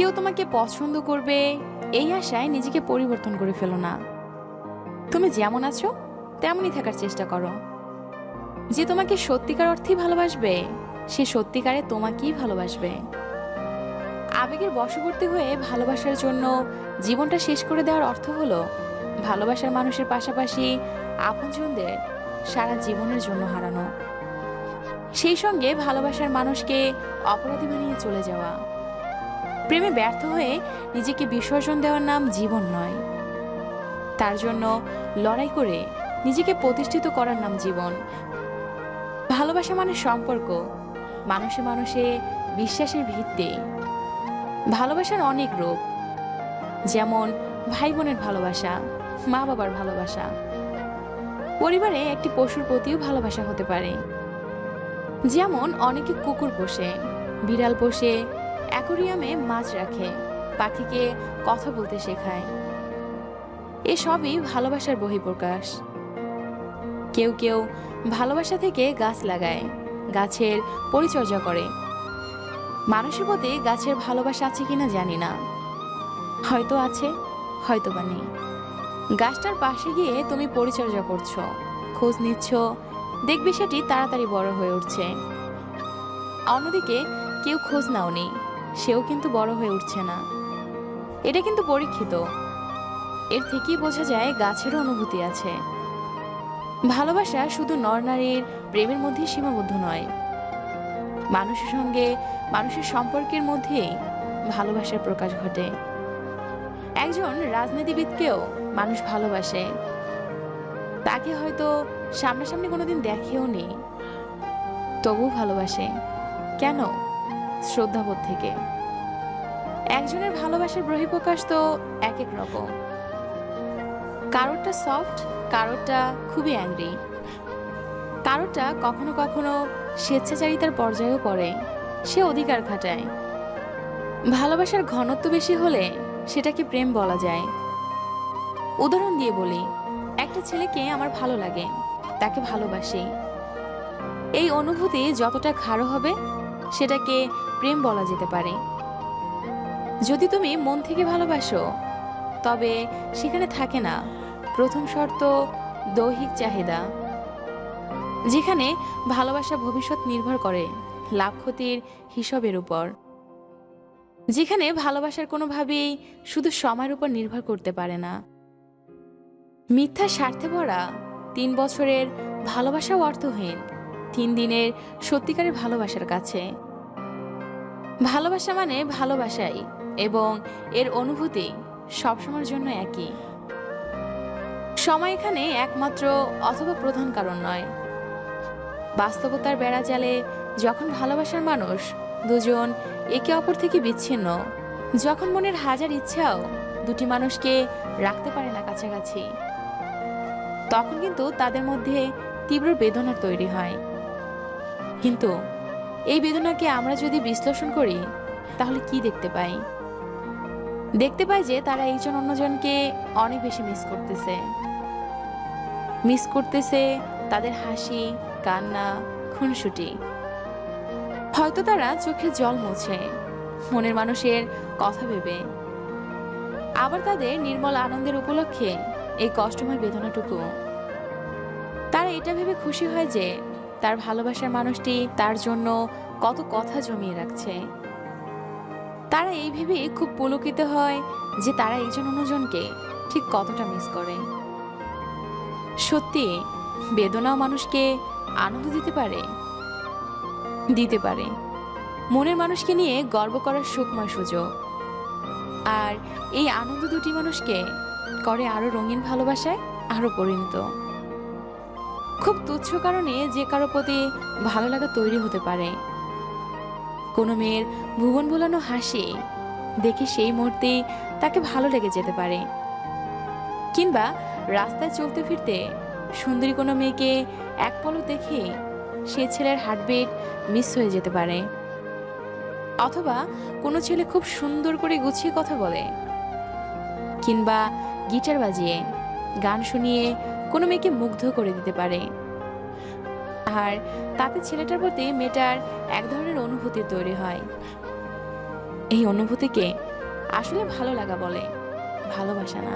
কেউ তোমাকে পছন্দ করবে, এই আশায় নিজেকে পরিবর্তন করে ফেলো না। তুমি যেমন আছো, তেমনই থাকার চেষ্টা করো। যে তোমাকে সত্যিকার অর্থেই ভালোবাসবে, সে সত্যিকারে তোমাকেই ভালোবাসবে। আবেগের বশবর্তী হয়ে ভালোবাসার জন্য জীবনটা শেষ করে দেওয়ার অর্থ হলো, ভালোবাসার মানুষের পাশাপাশি আপনজনদের সারা জীবনের জন্য হারানো। সেই সঙ্গে ভালোবাসার মানুষকে অপরাধী বানিয়ে চলে যাওয়া। প্রেমে ব্যর্থ হয়ে নিজেকে বিসর্জন দেওয়ার নাম জীবন নয়। তার জন্য লড়াই করে নিজেকে প্রতিষ্ঠিত করার নাম জীবন। ভালোবাসা মানে সম্পর্ক, মানুষে মানুষে বিশ্বাসের ভিত্তি। ভালোবাসার অনেক রূপ, যেমন ভাই বোনের ভালোবাসা মা বাবার ভালোবাসা। পরিবারে একটি পশুর প্রতিও ভালোবাসা হতে পারে। যেমন অনেকে কুকুর পোষে, বিড়াল পোষে অ্যাকোরিয়ামে মাছ রাখে, পাখিকে কথা বলতে শেখায়। এসবই ভালোবাসার বহিঃপ্রকাশ। কেউ কেউ ভালোবাসা থেকে গাছ লাগায়, গাছের পরিচর্যা করে। মানুষের প্রতি গাছের ভালোবাসা আছে কিনা জানি না। হয়তো আছে হয়তো বা নেই। গাছটার পাশে গিয়ে তুমি পরিচর্যা করছ, খোঁজ নিচ্ছ, দেখবে সেটি তাড়াতাড়ি বড় হয়ে উঠছে। অন্যদিকে কেউ খোঁজ নাওনি সেও কিন্তু বড় হয়ে উঠছে না। এটা কিন্তু পরীক্ষিত। এর থেকেই বোঝা যায় গাছেরও অনুভূতি আছে। ভালোবাসা শুধু নর নারীর প্রেমের মধ্যেই সীমাবদ্ধ নয়। মানুষের সঙ্গে, মানুষের সম্পর্কের মধ্যেই ভালোবাসার প্রকাশ ঘটে। একজন রাজনীতিবিদকেও মানুষ ভালোবাসে। তাকে হয়তো সামনাসামনি কোনোদিন দেখেও নেই। তবু ভালোবাসে। কেন? শ্রদ্ধাবোধ থেকে। একজনের ভালোবাসার বহিঃপ্রকাশ তো এক এক রকম। কারোরটা সফট কারোরটা খুবই অ্যাংরি কারোরটা কখনো কখনো স্বেচ্ছাচারিতার পর্যায়েও পড়ে, সে অধিকার খাটায়। ভালোবাসার ঘনত্ব বেশি হলে সেটাকে প্রেম বলা যায়। উদাহরণ দিয়ে বলি, একটা ছেলেকে আমার ভালো লাগে, তাকে ভালোবাসি। এই অনুভূতি যতটা খাড়ো হবে সেটাকে প্রেম বলা যেতে পারে। যদি তুমি মন থেকে ভালোবাসো, তবে সেখানে থাকে না। প্রথম শর্ত, দৈহিক চাহিদা। যেখানে ভালোবাসা ভবিষ্যৎ নির্ভর করে লাভ ক্ষতির হিসাবের উপর। যেখানে ভালোবাসার কোনোভাবেই শুধু সময়ের উপর নির্ভর করতে পারে না। মিথ্যা স্বার্থে ভরা তিন বছরের ভালোবাসাও অর্থহীন। তিন দিনের সত্যিকারের ভালোবাসার কাছে। ভালোবাসা মানে ভালোবাসাই এবং এর অনুভূতি সবসময়ের জন্য একই। সময় এখানে একমাত্র অথবা প্রধান কারণ নয়। বাস্তবতার বেড়া জালে যখন ভালোবাসার মানুষ দুজন একে অপর থেকে বিচ্ছিন্ন, যখন মনের হাজার ইচ্ছাও দুটি মানুষকে রাখতে পারে না কাছাকাছি, তখন কিন্তু তাদের মধ্যে তীব্র বেদনার তৈরি হয়। কিন্তু এই বেদনাকে আমরা যদি বিশ্লেষণ করি, তাহলে কি দেখতে পাই? দেখতে পাই যে তারা একজন অন্যজনকে অনেক বেশি মিস করতেছে। মিস করতেছে তাদের হাসি, কান্না, খুনসুটি। হয়তো তারা চোখে জল মোছে, মনের মানুষের কথা ভেবে। আবার তাদের নির্মল আনন্দের উপলক্ষে এই কষ্টময় বেদনাটুকু। তারা এটা ভেবে খুশি হয় যে তার ভালোবাসার মানুষটি তার জন্য কত কথা জমিয়ে রাখছে। তারা এই ভেবে খুব পুলকিত হয় যে তারা একজন অন্যজনকে ঠিক কতটা মিস করে। সত্যি, বেদনাও মানুষকে আনন্দ দিতে পারে। দিতে পারে। মনের মানুষকে নিয়ে গর্ব করার সুখময় সুযোগ। আর এই আনন্দ দুটি মানুষকে করে আরও রঙিন ভালোবাসায় আরও পরিণত। খুব তুচ্ছ কারণে যে কারও প্রতি ভালো লাগা তৈরি হতে পারে। কোনো মেয়ের ভুবন বোলানো হাসি দেখে সেই মুহূর্তেই তাকে ভালো লেগে যেতে পারে। কিংবা রাস্তায় চলতে ফিরতে সুন্দরী কোনো মেয়েকে এক পলক দেখে সে ছেলের হার্টবিট মিস হয়ে যেতে পারে। অথবা কোনো ছেলে খুব সুন্দর করে গুছিয়ে কথা বলে। কিংবা গিটার বাজিয়ে গান শুনিয়ে কোনো মেয়েকে মুগ্ধ করে দিতে পারে। আর তাতে ছেলেটার প্রতি মেয়েটার এক ধরনের অনুভূতি তৈরি হয়। এই অনুভূতিকে আসলে ভালো লাগা বলে, ভালোবাসা না।